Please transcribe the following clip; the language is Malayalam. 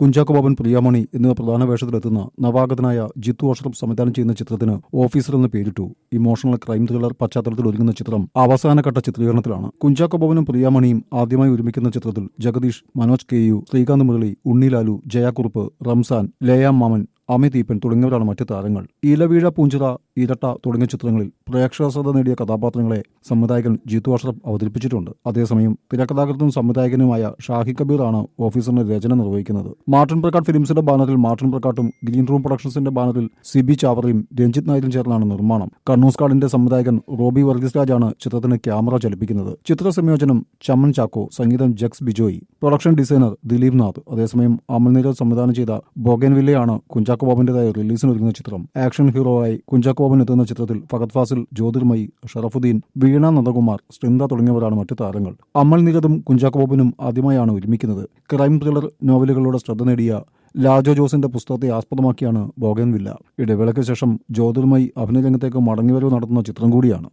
കുഞ്ചാക്കോ ബോബൻ പ്രിയാമണി എന്നിവ പ്രധാന വേഷത്തിലെത്തുന്ന നവാഗതനായ ജിത്തു അഷ്റഫ് സംവിധാനം ചെയ്യുന്ന ചിത്രത്തിന് ഓഫീസർ എന്ന് പേരിട്ടു. ഇമോഷണൽ ക്രൈം ത്രില്ലർ പശ്ചാത്തലത്തിൽ ഒരുങ്ങുന്ന ചിത്രം അവസാനഘട്ട ചിത്രീകരണത്തിലാണ്. കുഞ്ചാക്കോ ബോബനും പ്രിയാമണിയും ആദ്യമായി ഒരുമിക്കുന്ന ചിത്രത്തിൽ ജഗദീഷ് മനോജ് കെ യു ശ്രീകാന്ത് മുരളി ഉണ്ണിലാലു ജയാക്കുറുപ്പ് റംസാൻ ലേയാം മാമൻ അമിത് ഈപ്പൻ തുടങ്ങിയവരാണ് മറ്റ് താരങ്ങൾ. ഇലവീഴ പൂഞ്ചിറ ഇരട്ട തുടങ്ങിയ ചിത്രങ്ങളിൽ പ്രേക്ഷക ശ്രദ്ധ നേടിയ കഥാപാത്രങ്ങളെ സംവിധായകൻ ജിത്തു അഷ്റഫ് അവതരിപ്പിച്ചിട്ടുണ്ട്. അതേസമയം തിരക്കഥാകൃത്തും സംവിധായകനുമായ ഷാഹി കബീറാണ് ഓഫീസറിന് രചന നിർവഹിക്കുന്നത്. മാർട്ടിൻ പ്രക്കാട്ട് ഫിലിംസിന്റെ ബാനറിൽ മാർട്ടിൻ പ്രക്കാട്ടും ഗ്രീൻ റൂം പ്രൊഡക്ഷൻസിന്റെ ബാനറിൽ സിബി ചാവറയും രഞ്ജിത് നായരും ചേർന്നാണ് നിർമ്മാണം. കണ്ണൂസ് കാർഡിന്റെ സംവിധായകൻ റോബി വർഗീസ് രാജാണ് ചിത്രത്തിന് ക്യാമറ ചലിപ്പിക്കുന്നത്. ചിത്ര സംയോജനം ചമ്മൻ ചാക്കോ സംഗീതം ജക്സ് ബിജോയി പ്രൊഡക്ഷൻ ഡിസൈനർ ദിലീപ് നാഥ് അതേസമയം അമൽ നീരജ് സംവിധാനം ചെയ്ത ബോഗൻവില്ലയാണ് കുഞ്ചാക്കോ ബോബിന്റേതായ റിലീസിനൊരുങ്ങുന്ന ചിത്രം. ആക്ഷൻ ഹീറോയായി കുഞ്ചാക്കോ ബോബൻ എത്തുന്ന ചിത്രത്തിൽ ഫഹദ് ഫാസിൽ ജ്യോതിർമയി ഷറഫുദ്ദീൻ വീണ നന്ദകുമാർ സ്ട്രിന്ദ തുടങ്ങിയവരാണ് മറ്റു താരങ്ങൾ. അമൽ നീരദും കുഞ്ചാക്കോബിനും ആദ്യമായാണ് ഒരുമിക്കുന്നത്. ക്രൈം ത്രില്ലർ നോവലുകളിലൂടെ ശ്രദ്ധ നേടിയ ലാജോ ജോസിന്റെ പുസ്തകത്തെ ആസ്പദമാക്കിയാണ് ബോഗൻവില്ല ഇടവേളയ്ക്ക് ശേഷം ജ്യോതിർമയി അഭിനയരംഗത്തേക്ക് മടങ്ങിവരവ് നടത്തുന്ന ചിത്രം കൂടിയാണ്.